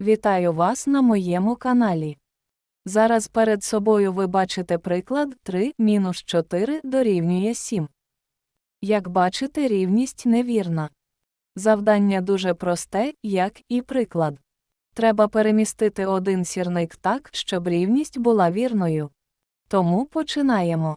Вітаю вас на моєму каналі. Зараз перед собою ви бачите приклад 3 мінус 4 дорівнює 7. Як бачите, рівність невірна. Завдання дуже просте, як і приклад. Треба перемістити один сірник так, щоб рівність була вірною. Тому починаємо.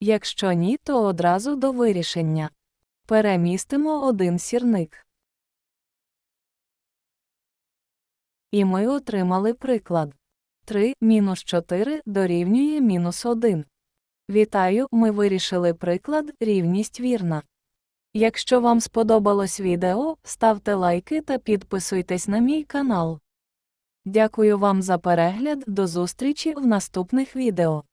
Якщо ні, то одразу до вирішення. Перемістимо один сірник. І ми отримали приклад. 3 мінус 4 дорівнює мінус 1. Вітаю, ми вирішили приклад рівність вірна. Якщо вам сподобалось відео, ставте лайки та підписуйтесь на мій канал. Дякую вам за перегляд, до зустрічі в наступних відео.